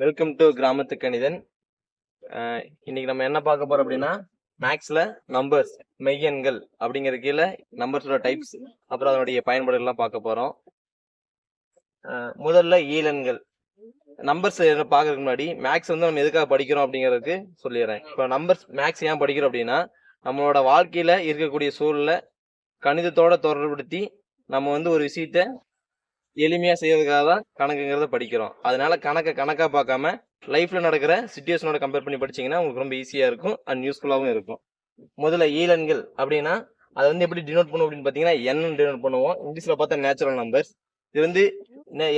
Welcome to கிராமத்து கணிதன். இன்னைக்கு நம்ம என்ன பார்க்க போறோம் அப்படின்னா மேக்ஸ்ல நம்பர்ஸ் மெய்யன்கள் அப்படிங்கிற கீழே நம்பர்ஸோட டைப்ஸ் அப்புறம் அதனுடைய பயன்பாடுகள்லாம் பார்க்க போறோம். முதல்ல ஈலன்கள். நம்பர்ஸ் பார்க்கறதுக்கு முன்னாடி மேக்ஸ் வந்து நம்ம எதுக்காக படிக்கிறோம் அப்படிங்கிறதுக்கு சொல்லிடுறேன். இப்போ நம்பர்ஸ் மேக்ஸ் ஏன் படிக்கிறோம் அப்படின்னா நம்மளோட வாழ்க்கையில இருக்கக்கூடிய சூழலை கணிதத்தோட தொடர்படுத்தி நம்ம வந்து ஒரு விஷயத்த எளிமையாக செய்யறதுக்காக தான் கணக்குங்கிறத படிக்கிறோம். அதனால கணக்கை கணக்காக பார்க்காம லைஃப்பில் நடக்கிற சுச்சுவேஷனோட கம்பேர் பண்ணி படிச்சீங்கன்னா உங்களுக்கு ரொம்ப ஈஸியாக இருக்கும். அண்ட் யூஸ்ஃபுல்லாகவும் இருக்கும். முதல்ல ஈலன்கள் அப்படின்னா அதை வந்து எப்படி டினோட் பண்ணுவோம் அப்படின்னு பார்த்தீங்கன்னா என் டினோட் பண்ணுவோம். இங்கிலீஷில் பார்த்தா நேச்சுரல் நம்பர்ஸ் இது வந்து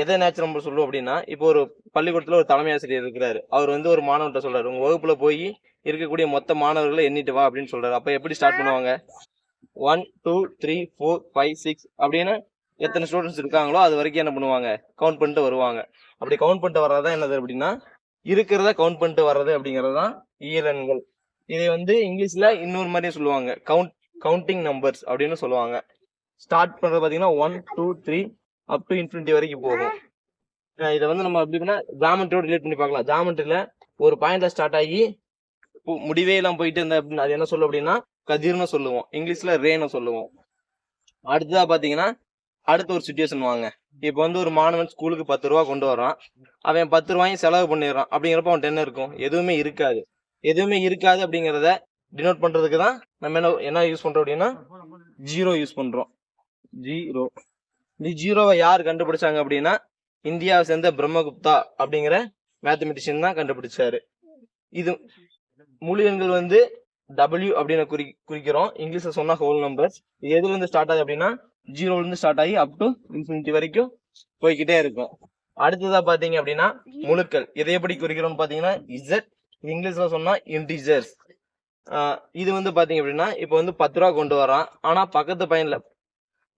எதை நேச்சுரல் நம்பர் சொல்லுவோம் அப்படின்னா இப்போ ஒரு பள்ளிக்கூடத்தில் ஒரு தலைமை ஆசிரியர் இருக்கிறாரு. அவர் வந்து ஒரு மாணவர்கிட்ட சொல்றாரு உங்க வகுப்புல போய் இருக்கக்கூடிய மொத்த மாணவர்களை எண்ணிட்டு வா அப்படின்னு சொல்றாரு. அப்போ எப்படி ஸ்டார்ட் பண்ணுவாங்க? One two three four five six அப்படின்னு எத்தனை ஸ்டூடெண்ட்ஸ் இருக்காங்களோ அது வரைக்கும் என்ன பண்ணுவாங்க? கவுண்ட் பண்ணிட்டு வருவாங்க. அப்படி கவுண்ட் பண்ணிட்டு வர்றதா என்னது அப்படின்னா இருக்கிறத கவுண்ட் பண்ணிட்டு வர்றது அப்படிங்கிறது தான் இயலன்கள் இதை வந்து இங்கிலீஷ்ல இன்னொரு மாதிரியும் சொல்லுவாங்க. கவுண்ட் கவுண்டிங் நம்பர்ஸ் அப்படின்னு சொல்லுவாங்க. ஸ்டார்ட் பண்றது பாத்தீங்கன்னா one two three up to infinity வரைக்கும் போகும். இதை வந்து நம்ம எப்படின்னா ஜாமெண்ட்ரியோட ரிலேட் பண்ணி பார்க்கலாம். ஜாமெண்ட்ரியில ஒரு பாயிண்ட்ல ஸ்டார்ட் ஆகி முடிவே எல்லாம் போயிட்டு இருந்த அப்படின்னு அது என்ன சொல்லும் அப்படின்னா கதிர்னு சொல்லுவோம். இங்கிலீஷ்ல ரேன்னு சொல்லுவோம். அடுத்ததா பாத்தீங்கன்னா அடுத்த ஒரு சுச்சுவேஷன் வாங்க. இப்போ வந்து ஒரு மாணவன் ஸ்கூலுக்கு பத்து ரூபா கொண்டு வரான் அவன் பத்து ரூபாயும் செலவு பண்ணிடுறான். அப்படிங்கிறப்ப அவன் டென் இருக்கும். எதுவுமே இருக்காது. எதுவுமே இருக்காது அப்படிங்கிறத டினோட் பண்றதுக்கு தான் நம்ம என்ன என்ன யூஸ் பண்றோம் அப்படின்னா ஜீரோ யூஸ் பண்றோம். ஜீரோ இந்த ஜீரோவை யார் கண்டுபிடிச்சாங்க அப்படின்னா இந்தியாவை சேர்ந்த பிரம்மகுப்தா அப்படிங்கிற மேத்தமெட்டிஷியன் தான் கண்டுபிடிச்சாரு. இது முழு எண்கள் வந்து டபிள்யூ அப்படின்னு குறி குறிக்கிறோம். இங்கிலீஷில் சொன்னால் ஹோல் நம்பர்ஸ் எதுலேருந்து ஸ்டார்ட் ஆகுது அப்படின்னா ஜீரோலேருந்து ஸ்டார்ட் ஆகி அப் டு இன்ஃபினிட்டி வரைக்கும் போய்கிட்டே இருக்கும். அடுத்ததாக பார்த்தீங்க அப்படின்னா முழுக்கள். இதை எப்படி குறிக்கிறோம்னு பார்த்தீங்கன்னா இசட் இங்கிலீஷில் சொன்னால் இன்டிஜர்ஸ் இது வந்து பார்த்தீங்க அப்படின்னா இப்போ வந்து பத்து ரூபா கொண்டு வரான் ஆனால் பக்கத்து பையனில்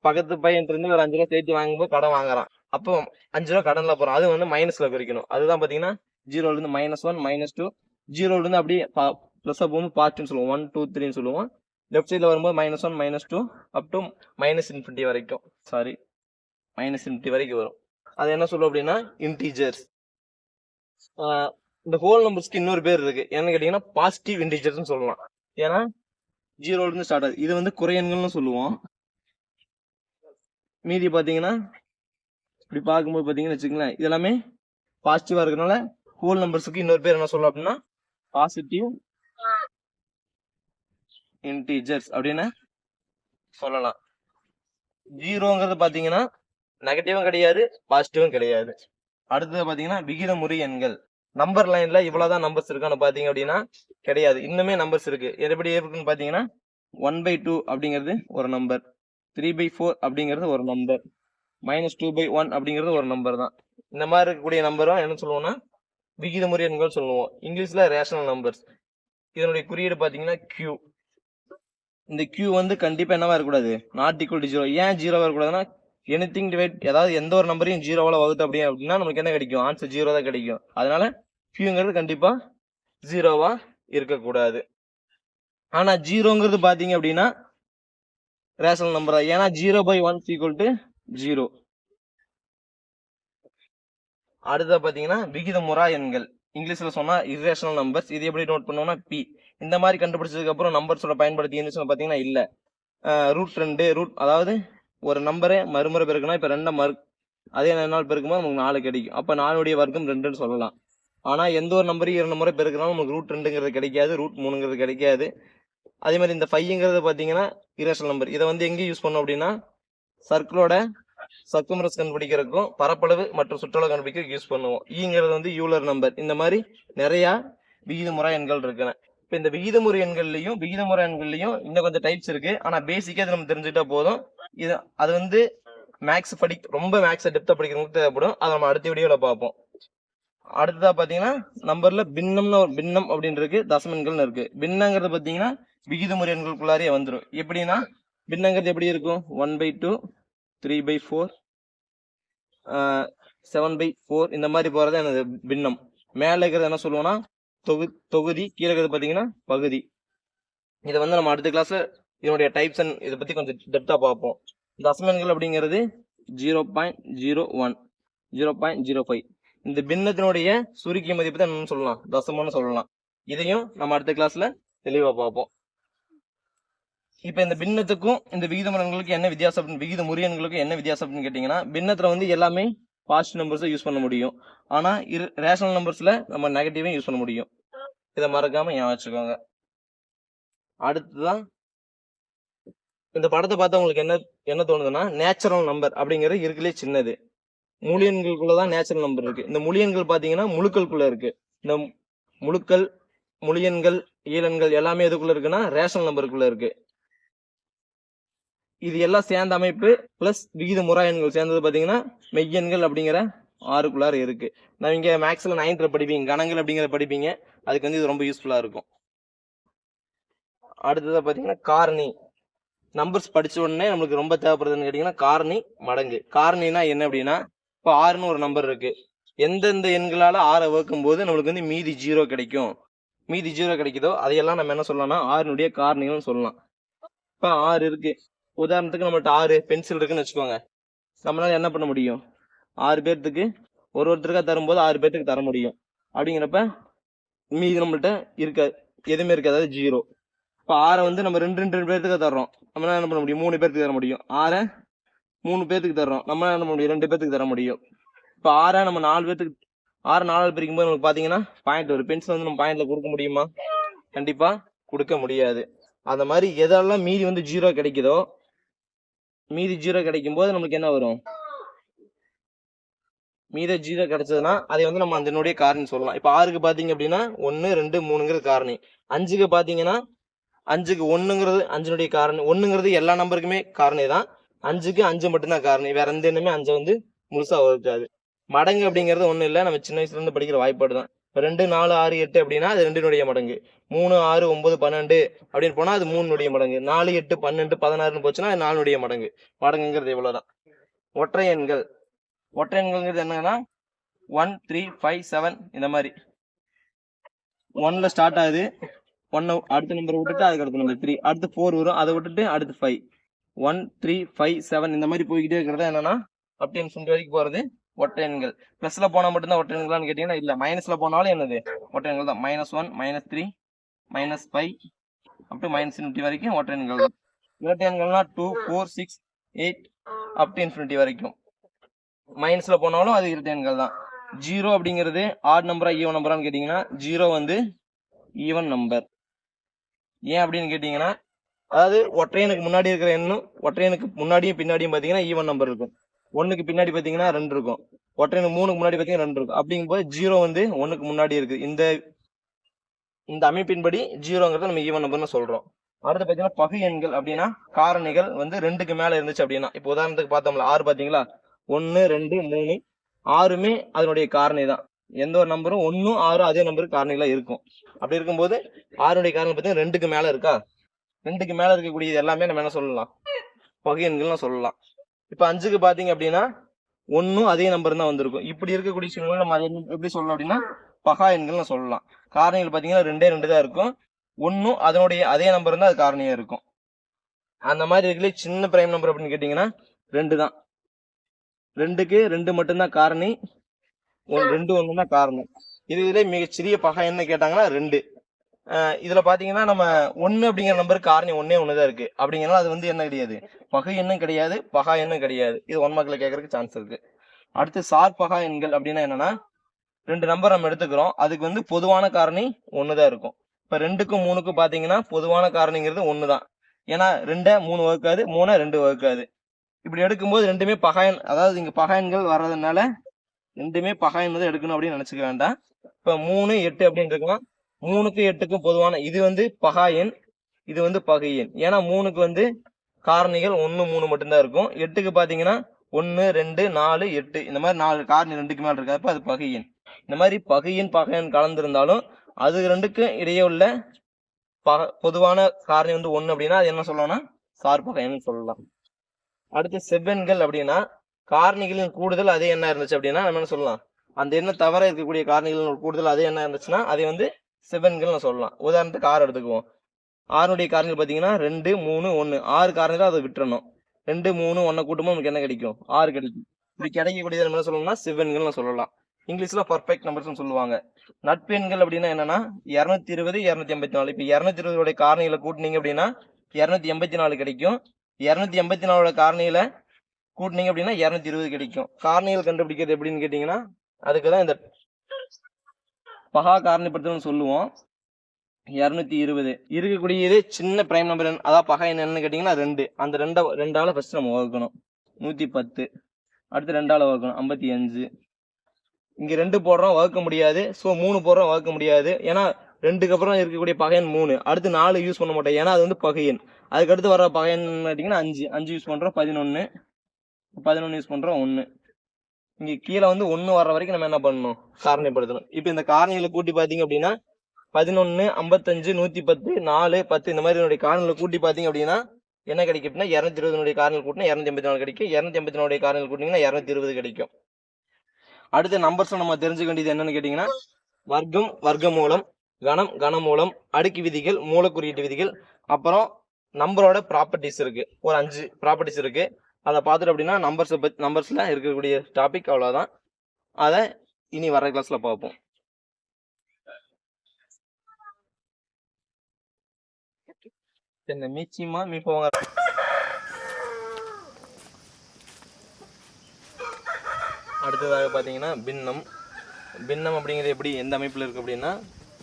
பக்கத்து பையன் இருந்து ஒரு அஞ்சு ரூபா சேர்த்து வாங்கும்போது கடன் வாங்குறான். அப்போ அஞ்சு ரூபா கடன்ல போறான். அது வந்து மைனஸ்ல குறிக்கணும். அதுதான் பாத்தீங்கன்னா ஜீரோல இருந்து மைனஸ் ஒன் மைனஸ் டூ ஜீரோல இருந்து அப்படியே பிளஸ் போகும்போது பார்ட்னு சொல்லுவோம். ஒன் டூ த்ரீன்னு சொல்லுவோம். லெஃப்ட் சைடில் வரும்போது minus one minus two up to minus infinity வரைக்கும். சாரி மைனஸ் இன்ஃபினிட்டி வரைக்கும் வரும். அது என்ன சொல்லுவோம் அப்படின்னா இன்டீஜர்ஸ் இந்த ஹோல் நம்பர்ஸ்க்கு இன்னொரு பேர் இருக்கு. என்னன்னு கேட்டிங்கன்னா பாசிட்டிவ் இன்டீஜர்ஸ்னு சொல்லலாம். ஏன்னா ஜீரோலேருந்து ஸ்டார்ட் ஆகுது. இது வந்து குறையன்கள்னு சொல்லுவோம். மீதி பார்த்தீங்கன்னா இப்படி பார்க்கும்போது பார்த்தீங்கன்னா வச்சுக்கங்களேன் இது எல்லாமே இருக்கிறனால ஹோல் நம்பர்ஸுக்கு இன்னொரு பேர் என்ன சொல்லலாம் அப்படின்னா பாசிட்டிவ் இன்டீஜர்ஸ் அப்படின்னு சொல்லலாம். ஜீரோங்கிறது பார்த்தீங்கன்னா நெகட்டிவும் கிடையாது பாசிட்டிவும் கிடையாது. அடுத்தது பார்த்தீங்கன்னா விகிதமுறி எண்கள். நம்பர் லைன்ல இவ்வளவுதான் நம்பர்ஸ் இருக்கான்னு பாத்தீங்க அப்படின்னா கிடையாது. இன்னுமே நம்பர்ஸ் இருக்கு. எப்படி இருக்குன்னு பாத்தீங்கன்னா ஒன் பை டூ அப்படிங்கிறது ஒரு நம்பர் த்ரீ பை ஃபோர் அப்படிங்கிறது ஒரு number minus two by one அப்படிங்கிறது ஒரு நம்பர் தான். இந்த மாதிரி இருக்கக்கூடிய நம்பரும் என்ன சொல்லுவோம்னா விகிதமுறை எண்கள் சொல்லுவோம். இங்கிலீஷ்ல ரேஷனல் நம்பர்ஸ் இதனுடைய குறியீடு பாத்தீங்கன்னா கியூ இந்த கியூ வந்து கண்டிப்பாக என்னவா இருக்கக்கூடாது? நாட் ஈக்குவல் டு ஜீரோ ஏன் ஜீரோவாக இருக்கக்கூடாதுன்னா எனிதிங் டிவைட் ஏதாவது எந்த ஒரு நம்பரையும் ஜீரோவால வகுத்து அப்படி அப்படின்னா நமக்கு என்ன கிடைக்கும்? ஆன்சர் ஜீரோ தான் கிடைக்கும். அதனால கியூங்கிறது கண்டிப்பாக ஜீரோவாக இருக்கக்கூடாது. ஆனால் ஜீரோங்கிறது பார்த்தீங்க அப்படின்னா ரேஷனல் நம்பர் ஏன்னா zero by one equal to zero அடுத்த பார்த்தீங்கன்னா விகிதமுறா எண்கள். இங்கிலீஷில் சொன்னால் இரேஷனல் நம்பர்ஸ் இது எப்படி நோட் பண்ணுவோம்னா பி இந்த மாதிரி கண்டுபிடிச்சதுக்கப்புறம் நம்பர்ஸோட பயன்படுத்தி சொல்லி பார்த்தீங்கன்னா இல்லை. ரூட் ரெண்டு ரூட் அதாவது ஒரு நம்பரே மறுமுறை பெருக்கணும் இப்போ ரெண்டை மறு அதே நாள் பெருக்கும்போது நமக்கு நாலு கிடைக்கும். அப்போ நாலுடைய வர்க்கம் ரெண்டுன்னு சொல்லலாம். ஆனால் எந்த ஒரு நம்பரையும் இரண்டு முறை பெருக்கினாலும் நமக்கு ரூட் ரெண்டுங்கிறது கிடைக்காது ரூட் மூணுங்கிறது கிடைக்காது. அதே மாதிரி இந்த ஃபைங்கிறது பார்த்தீங்கன்னா இரேஷனல் நம்பர் இதை வந்து எங்கே யூஸ் பண்ணோம் அப்படின்னா சர்க்கிளோட சர்க்குமரஸ் கண்டுபிடிக்கிறதுக்கும் பரப்பளவு மற்றும் சுற்றளவு கண்டுபிடிக்க யூஸ் பண்ணுவோம். E ஈங்கிறது வந்து யூலர் நம்பர் இந்த மாதிரி நிறையா விகித முறை எண்கள் இருக்கிறேன் இப்போ இந்த விகிதமுறை எண்கள்லையும் விகிதமுறை எண்கள்லையும் இன்னும் கொஞ்சம் டைப்ஸ் இருக்கு. ஆனா பேசிக்கா இது நம்ம தெரிஞ்சுக்கிட்டா போதும். இது அது வந்து மேக்ஸ் படி ரொம்ப மேக்ஸ் டெப்தா படிக்கிறவங்களுக்கு தேவைப்படும். அதை நம்ம அடுத்த வீடியோல பார்ப்போம். அடுத்ததா பாத்தீங்கன்னா நம்பர்ல பின்னம்னு ஒரு பின்னம் அப்படின்னு இருக்கு தசமன்கள்னு இருக்கு. பின்னங்கிறது பாத்தீங்கன்னா விகிதமுறை எண்களுக்குள்ளாரே வந்துடும் எப்படின்னா பின்னங்கிறது எப்படி இருக்கும்? One by two three by four seven by four இந்த மாதிரி போறது எனது பின்னம். மேலே இருக்கிறது என்ன சொல்லுவோம்னா தொகு தொகுதி கீழே இருக்கிறது பார்த்தீங்கன்னா பகுதி. இதை வந்து நம்ம அடுத்த கிளாஸ்ல இதனுடைய டைப்ஸ் அண்ட் இதை பத்தி கொஞ்சம் டெப்தா பார்ப்போம். தசமன்கள் அப்படிங்கிறது zero point zero one zero point zero five இந்த பின்னத்தினுடைய சுருக்கிய மதிப்பு தான் என்னன்னு சொல்லலாம். தசமம்னு சொல்லலாம். இதையும் நம்ம அடுத்த கிளாஸ்ல தெளிவா பார்ப்போம். இப்ப இந்த பின்னத்துக்கும் இந்த விகிதமரங்களுக்கு என்ன வித்தியாசம் அப்படின்னு விகித முறியன்களுக்கும் என்ன வித்தியாசம் அப்படின்னு கேட்டீங்கன்னா பின்னத்துல வந்து எல்லாமே பாசிட்டிவ் நம்பர்ஸை யூஸ் பண்ண முடியும். ஆனால் இரு ரேஷனல் நம்பர்ஸில் நம்ம நெகட்டிவையும் யூஸ் பண்ண முடியும். இதை மறக்காமல் ஞாபகம் வச்சுக்கோங்க? அடுத்ததான் இந்த படத்தை பார்த்தா உங்களுக்கு என்ன என்ன தோணுதுன்னா நேச்சுரல் நம்பர் அப்படிங்கிறது இருக்கலே சின்னது. முழியன்களுக்குள்ளதான் நேச்சுரல் நம்பர் இருக்கு. இந்த முழியன்கள் பார்த்தீங்கன்னா முழுக்கள்குள்ள இருக்கு. இந்த முழுக்கள் முழியன்கள் ஈலன்கள் எல்லாமே எதுக்குள்ள இருக்குன்னா ரேஷனல் நம்பருக்குள்ள இருக்கு. இது எல்லாம் சேர்ந்த அமைப்பு பிளஸ் விகித முறாயன்கள் சேர்ந்தது பார்த்தீங்கன்னா மெய்யன்கள் அப்படிங்கிற ஆறுக்குள்ளார இருக்கு. நான் இங்க மேக்ஸ்ல நைன்த்ல படிப்பீங்க கணங்கள் அப்படிங்கிற படிப்பீங்க. அதுக்கு வந்து இது ரொம்ப யூஸ்ஃபுல்லா இருக்கும். அடுத்ததாக பார்த்தீங்கன்னா காரணி. நம்பர்ஸ் படித்த உடனே நம்மளுக்கு ரொம்ப தேவைப்படுதுன்னு கேட்டிங்கன்னா காரணி மடங்கு. காரணினா என்ன அப்படின்னா இப்போ ஆறுன்னு ஒரு நம்பர் இருக்கு. எந்தெந்த எண்களால் ஆறை வகுக்கும் போது நம்மளுக்கு வந்து மீதி ஜீரோ கிடைக்கும். மீதி ஜீரோ கிடைக்குதோ அதையெல்லாம் நம்ம என்ன சொல்லலாம்னா ஆறினுடைய காரணிகள்னு சொல்லலாம். இப்போ ஆறு இருக்கு. உதாரணத்துக்கு நம்மள்ட்ட ஆறு பென்சில் இருக்குன்னு வச்சுக்கோங்க. நம்மளால என்ன பண்ண முடியும்? ஆறு பேர்த்துக்கு ஒரு ஒருத்தருக்கா தரும்போது ஆறு பேர்த்துக்கு தர முடியும். அப்படிங்கிறப்ப மீதி நம்மள்ட்ட இருக்க எதுவுமே இருக்காது அதாவது ஜீரோ இப்போ ஆறை வந்து நம்ம ரெண்டு ரெண்டு ரெண்டு பேர்த்துக்கு தர்றோம். நம்மளால என்ன பண்ண முடியும்? மூணு பேர்த்துக்கு தர முடியும். ஆறை மூணு பேர்த்துக்கு தர்றோம். நம்மளால என்ன பண்ண முடியும்? ரெண்டு பேர்த்துக்கு தர முடியும். இப்போ ஆறை நம்ம நாலு பேர்த்துக்கு ஆறு நாலு பிரிக்கும் போது நமக்கு பார்த்தீங்கன்னா பாயிண்ட் ஒரு பென்சில் வந்து நம்ம பாயிண்ட்ல கொடுக்க முடியுமா? கண்டிப்பாக கொடுக்க முடியாது. அந்த மாதிரி எதெல்லாம் மீதி வந்து ஜீரோ கிடைக்குதோ மீதி ஜீரோ கிடைக்கும் போது நம்மளுக்கு என்ன வரும்? மீத ஜீரோ கிடைச்சதுன்னா அதை வந்து நம்ம அதனுடைய காரணி சொல்லலாம். இப்போ ஆறுக்கு பார்த்தீங்க அப்படின்னா ஒன்று ரெண்டு மூணுங்கிறது காரணி. அஞ்சுக்கு பார்த்தீங்கன்னா அஞ்சுக்கு ஒன்றுங்கிறது அஞ்சுனுடைய காரணி. ஒன்றுங்கிறது எல்லா நம்பருக்குமே காரணி தான். அஞ்சுக்கு அஞ்சு மட்டும்தான் காரணி. வேற எந்த எண்ணுமே அஞ்சை வந்து முழுசாக வகுக்காது. மடங்கு அப்படிங்கிறது ஒன்றும் இல்லை. நம்ம சின்ன வயசுலேருந்து படிக்கிற வாய்ப்பாடு தான். ரெண்டு நாலு ஆறு எட்டு அப்படின்னா அது ரெண்டினுடைய மடங்கு. மூணு ஆறு ஒன்பது பன்னெண்டு அப்படின்னு போனால் அது மூணுடைய மடங்கு. நாலு எட்டு பன்னெண்டு பதினாறுன்னு போச்சுன்னா அது நாலுனுடைய மடங்கு. மடங்குங்கிறது இவ்வளோதான் ஒற்றை எண்கள். ஒற்றை எண்கள்ங்கிறது என்னன்னா ஒன் த்ரீ ஃபைவ் செவன் இந்த மாதிரி. ஒன்ல ஸ்டார்ட் ஆகுது. ஒன்னு அடுத்த நம்பர் விட்டுட்டு அதுக்கு அடுத்த நம்பர் த்ரீ அடுத்து ஃபோர் வரும். அதை விட்டுட்டு அடுத்து five one three five seven இந்த மாதிரி போய்கிட்டே இருக்கிறது என்னன்னா அப்படின்னு சொல்லிட்டு வரைக்கும் போகிறது ஒற்றை எண்கள் பிளஸ்ல போனா மட்டும்தான் ஒற்றை எண்களான்னு கேட்டீங்கன்னா இல்ல மைனஸ்ல போனாலும் என்னது? ஒற்றை எண்கள் தான். Minus one minus three minus five up to minus infinity வரைக்கும் ஒற்றை எண்கள் தான். இரட்டை எண்கள்னா two four six eight up to infinity வரைக்கும் மைனஸ்ல போனாலும் அது இரட்டை எண்கள் தான். ஜீரோ அப்படிங்கிறது ஆட் நம்பரா ஈவன் நம்பரான்னு கேட்டீங்கன்னா ஜீரோ வந்து ஈவன் நம்பர் ஏன் அப்படின்னு கேட்டீங்கன்னா அதாவது ஒற்றையனுக்கு முன்னாடி இருக்கிற எண்ணும் ஒற்றையனுக்கு முன்னாடியும் பின்னாடியும் பார்த்தீங்கன்னா ஈவன் நம்பர் இருக்கும். ஒண்ணுக்கு பின்னாடி பார்த்தீங்கன்னா ரெண்டு இருக்கும். ஒற்றையனுக்கு மூணுக்கு முன்னாடி பார்த்தீங்கன்னா ரெண்டு இருக்கும். அப்படிங்கும்போது ஜீரோ வந்து ஒண்ணுக்கு முன்னாடி இருக்கு. இந்த இந்த அமைப்பின்படி ஜீரோங்கிறத நம்ம ஈவன் நம்பர்னு சொல்றோம். அடுத்து பார்த்தீங்கன்னா பகு எண்கள் அப்படின்னா காரணிகள் வந்து ரெண்டுக்கு மேலே இருந்துச்சு அப்படின்னா இப்போ உதாரணத்துக்கு பார்த்தோம்ல ஆறு பாத்தீங்களா? ஒன்னு ரெண்டு மூணு ஆறுமே அதனுடைய காரணி தான் எந்த ஒரு நம்பரும் ஒன்றும் ஆறும் அதே நம்பருக்கு காரணிகளா இருக்கும். அப்படி இருக்கும்போது ஆறுடைய காரணம் பார்த்தீங்கன்னா ரெண்டுக்கு மேலே இருக்கா? ரெண்டுக்கு மேலே இருக்கக்கூடியது எல்லாமே நம்ம என்ன சொல்லலாம்? பகு எண்கள்லாம் சொல்லலாம். இப்போ அஞ்சுக்கு பார்த்தீங்க அப்படின்னா ஒன்றும் அதே நம்பர் தான் வந்திருக்கும். இப்படி இருக்கக்கூடிய சூழ்நிலை நம்ம அதை எப்படி சொல்லலாம் அப்படின்னா பகா எண்கள் சொல்லலாம். காரணிகள் பார்த்தீங்கன்னா ரெண்டே ரெண்டு தான் இருக்கும். ஒன்றும் அதனுடைய அதே நம்பர் தான் அது காரணியாக இருக்கும். அந்த மாதிரி இருக்கல சின்ன பிரைம் நம்பர் அப்படின்னு கேட்டிங்கன்னா ரெண்டு தான். ரெண்டுக்கு ரெண்டு மட்டும்தான் காரணி. ஒன்று ரெண்டு ஒன்று தான் காரணம். இது இதுல மிகச்சிறிய பகா என்ன கேட்டாங்கன்னா ரெண்டு. இதுல பாத்தீங்கன்னா நம்ம ஒன்னு அப்படிங்கிற நம்பருக்கு காரணி ஒன்னே ஒண்ணுதான் இருக்கு. அப்படிங்கிறனால அது வந்து என்ன கிடையாது? பகை எண்ணும் கிடையாது பகா எண்ணும் கிடையாது. இது ஒன் மார்க்ல கேட்கறதுக்கு சான்ஸ் இருக்கு. அடுத்து சார் பகா எண்கள் அப்படின்னா என்னன்னா ரெண்டு நம்பர் நம்ம எடுத்துக்கிறோம். அதுக்கு வந்து பொதுவான காரணி ஒண்ணுதான் இருக்கும். இப்ப ரெண்டுக்கும் மூணுக்கும் பாத்தீங்கன்னா பொதுவான காரணிங்கிறது ஒண்ணுதான். ஏன்னா ரெண்டை மூணு வகுக்காது மூணை ரெண்டு வகுக்காது. இப்படி எடுக்கும்போது ரெண்டுமே பகாயன் அதாவது இங்க பகாயன்கள் வர்றதுனால ரெண்டுமே பகாயன் தான் எடுக்கணும் அப்படின்னு நினைச்சுக்க வேண்டாம். இப்ப மூணு எட்டு அப்படின்னு இருக்கலாம் மூணுக்கு எட்டுக்கும் பொதுவான இது வந்து பகா எண் இது வந்து பகை எண். ஏன்னா மூணுக்கு வந்து காரணிகள் ஒன்று மூணு மட்டும்தான் இருக்கும். எட்டுக்கு பார்த்தீங்கன்னா ஒன்று ரெண்டு நாலு எட்டு. இந்த மாதிரி நாலு காரணி ரெண்டுக்கு மேலே இருக்காது. அது பகை எண். இந்த மாதிரி பகை எண் கலந்துருந்தாலும் அது ரெண்டுக்கும் இடையே உள்ள பக பொதுவான காரணி வந்து ஒன்று அப்படின்னா அது என்ன சொல்லலாம்னா சார் பகை சொல்லலாம். அடுத்து செவ்வெண்கள் அப்படின்னா காரணிகளின் கூடுதல் அதே என்ன இருந்துச்சு அப்படின்னா நம்ம என்ன சொல்லலாம்? அந்த என்ன தவிர இருக்கக்கூடிய காரணிகளின் கூடுதல் அதே என்ன இருந்துச்சுன்னா அதை வந்து செவன்கள்னு சொல்லலாம். உதாரணத்துக்கு ஆறு எடுத்துக்குவோம். ஆறுனுடைய காரணிகள் பார்த்தீங்கன்னா ரெண்டு மூணு ஒன்று ஆறு காரணங்கள் அதை விட்டுறணும். ரெண்டு மூணு ஒன்றை கூட்டமும் நமக்கு என்ன கிடைக்கும்? ஆறு கிடைக்கும். இப்படி கிடைக்கக்கூடியது நம்ம என்ன சொல்லணும்னா செவன்கள்னு சொல்லலாம். இங்கிலீஷ்ல பர்ஃபெக்ட் நம்பர்ஸ்னு சொல்லுவாங்க. நட்பெண்கள் அப்படின்னா என்னன்னா இரநூத்தி இருபது இரநூத்தி எண்பத்தி நாலு இப்போ இரநூத்தி இருபதோட காரணிகளை கூட்டினீங்க அப்படின்னா இரநூத்தி எண்பத்தி நாலு கிடைக்கும். இரநூத்தி எண்பத்தி நாலோட காரணியில் கூட்டினீங்க அப்படின்னா இரநூத்தி இருபது கிடைக்கும். காரணிகள் கண்டுபிடிக்கிறது எப்படின்னு கேட்டிங்கன்னா அதுக்கு தான் இந்த பகா காரணிப்படுத்தணும்னு சொல்லுவோம். இரநூத்தி இருபது. இருக்கக்கூடியது சின்ன பிரைம் நம்பர் அதாவது பகா என்னன்னு கேட்டிங்கன்னா ரெண்டு. அந்த ரெண்டை ரெண்டால ஃபர்ஸ்ட் நம்ம வகுக்கணும். நூற்றி பத்து. அடுத்து ரெண்டால வகுக்கணும். ஐம்பத்தி அஞ்சு. இங்கே ரெண்டு போடுறோம் வகுக்க முடியாது. ஸோ மூணு போடுறோம் வகுக்க முடியாது. ஏன்னா ரெண்டுக்கு அப்புறம் இருக்கக்கூடிய பகையன் மூணு. அடுத்து நாலு யூஸ் பண்ண மாட்டோம். ஏன்னா அது வந்து பகையன் அதுக்கடுத்து வர பகையன் கேட்டிங்கன்னா அஞ்சு. அஞ்சு யூஸ் பண்ணுறோம் பதினொன்று பதினொன்று யூஸ் பண்ணுறோம் ஒன்று இங்கே கீழே வந்து ஒன்று வர்ற வரைக்கும் நம்ம என்ன பண்ணணும்? காரணிப்படுத்தணும். இப்போ இந்த காரணிகளை கூட்டி பார்த்தீங்க அப்படின்னா பதினொன்று ஐம்பத்தஞ்சு நூற்றி பத்து நாலு பத்து இந்த மாதிரி என்னுடைய காரணிகளை கூட்டி பார்த்தீங்க அப்படின்னா என்ன கிடைக்கும் அப்படின்னா இரநூத்தி இருபதுனுடைய காரணிகள் கூட்டினா இரநூத்தி எண்பத்தி நாலு கிடைக்கும். இரநூத்தி எண்பத்தி நாலுடைய காரணிகள் கூட்டிங்கன்னா இரநூத்தி இருபது கிடைக்கும். அடுத்த நம்பர்ஸ் நம்ம தெரிஞ்சுக்க வேண்டியது என்னன்னு கேட்டிங்கன்னா வர்க்கம் வர்க்கமூலம் கணம் கனமூலம் அடுக்கு விதிகள் மூலக்குறியீட்டு விதிகள் அப்புறம் நம்பரோட ப்ராப்பர்ட்டிஸ் இருக்கு. ஒரு அஞ்சு ப்ராப்பர்ட்டிஸ் இருக்கு. அதை பார்த்துட்டு அப்படின்னா நம்பர்ஸை பற்றி நம்பர்ஸில் இருக்கக்கூடிய டாபிக் அவ்வளோதான் அதை இனி வர கிளாஸில் பார்ப்போம். என்ன மீச்சிமா மீ அடுத்ததாக பார்த்தீங்கன்னா பின்னம். பின்னம் அப்படிங்கிறது எப்படி எந்த அமைப்பில் இருக்குது அப்படின்னா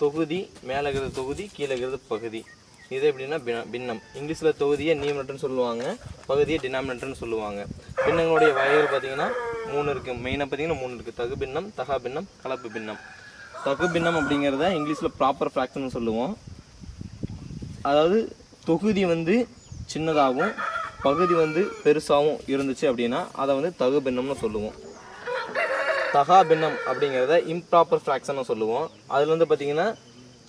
தொகுதி மேலே இருக்கிறது தொகுதி கீழே இருக்கிறது பகுதி. இது எப்படின்னா பின்னம். இங்கிலீஷில் தொகுதியை நியூமினேட்டர்னு சொல்லுவாங்க பகுதியை டினாமினேட்டர்னு சொல்லுவாங்க. பின்னங்களுடைய வகைகள் பார்த்தீங்கன்னா மூணு இருக்குது மெயினாக பார்த்தீங்கன்னா மூணு இருக்குது தகு பின்னம் தகா பின்னம் கலப்பு பின்னம். தகு பின்னம் அப்படிங்கிறத இங்கிலீஷில் ப்ராப்பர் ஃப்ராக்ஷன் சொல்லுவோம். அதாவது தொகுதி வந்து சின்னதாகவும் பகுதி வந்து பெருசாகவும் இருந்துச்சு அப்படின்னா அதை வந்து தகு பின்னம்னு சொல்லுவோம். தகா பின்னம் அப்படிங்கிறத இம்ப்ராப்பர் ஃப்ராக்ஷன் சொல்லுவோம். அதில் வந்து பார்த்தீங்கன்னா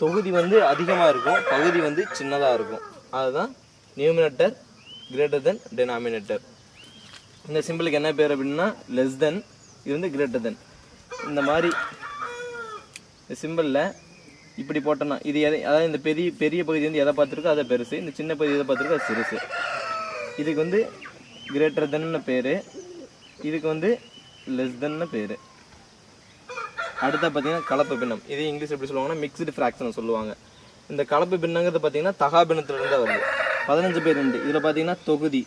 தொகுதி வந்து அதிகமாக இருக்கும். பகுதி வந்து சின்னதாக இருக்கும். அதுதான் நியூமினேட்டர் கிரேட்டர் தென் டெனாமினேட்டர் இந்த சிம்பிளுக்கு என்ன பேர் அப்படின்னா லெஸ் தென் இது வந்து கிரேட்டர் தென் இந்த மாதிரி இந்த சிம்பிளில் இப்படி போட்டோன்னா இது எதை அதாவது இந்த பெரிய பெரிய பகுதி வந்து எதை பார்த்துருக்கோ அதை பெருசு. இந்த சின்ன பகுதி எதை பார்த்துருக்கோ அது சிறுசு. இதுக்கு வந்து கிரேட்டர் தென்னு பேர். இதுக்கு வந்து லெஸ் தென்னு பேர். அடுத்த பார்த்தீங்கன்னா கலப்பு பின்னம். இது இங்கிலீஷ் எப்படி சொல்லுவாங்கன்னா மிக்ஸ்டு ஃப்ராக்ஷன் சொல்லுவாங்க. இந்த கலப்பு பின்னங்கிறது பார்த்தீங்கன்னா தகா பின்னத்துலேருந்து வருது. பதினஞ்சு பேர் ரெண்டு. இதில் பார்த்தீங்கன்னா தொகுதி.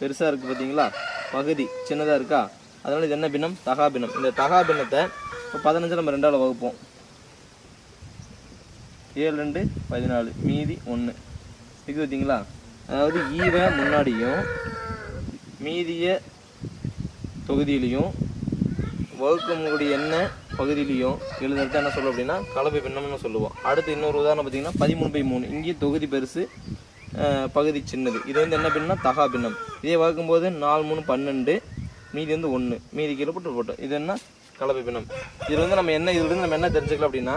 பெருசாக இருக்குது பார்த்தீங்களா? பகுதி. சின்னதாக இருக்கா? அதனால் இது என்ன பின்னம்? தகா பின்னம். இந்த தகா பின்னத்தை இப்போ பதினஞ்சு நம்ம ரெண்டாவில் வகுப்போம். ஏழு ரெண்டு பதினாலு. மீதி ஒன்று இது பார்த்தீங்களா? அதாவது ஈவை முன்னாடியும் மீதிய தொகுதியிலையும் வகுக்கக்கூடிய என்ன? பகுதியிலையும் எழுதுறது என்ன சொல்லுவோம் அப்படின்னா கலவை பின்னம்னு சொல்லுவோம். அடுத்து இன்னொரு உதாரணம் பார்த்தீங்கன்னா பதிமூணு பை மூணு. இங்கேயும் தொகுதி பெருசு பகுதி சின்னது. இது வந்து என்ன பின்னா தகா பின்னம். இதே வகுக்கும்போது நாலு மூணு பன்னெண்டு மீதி வந்து ஒன்று மீதி கீழே போட்டு போட்டோம். இது என்ன? கலவை பின்னம். இதில் வந்து நம்ம என்ன இதுலேருந்து நம்ம என்ன தெரிஞ்சுக்கலாம் அப்படின்னா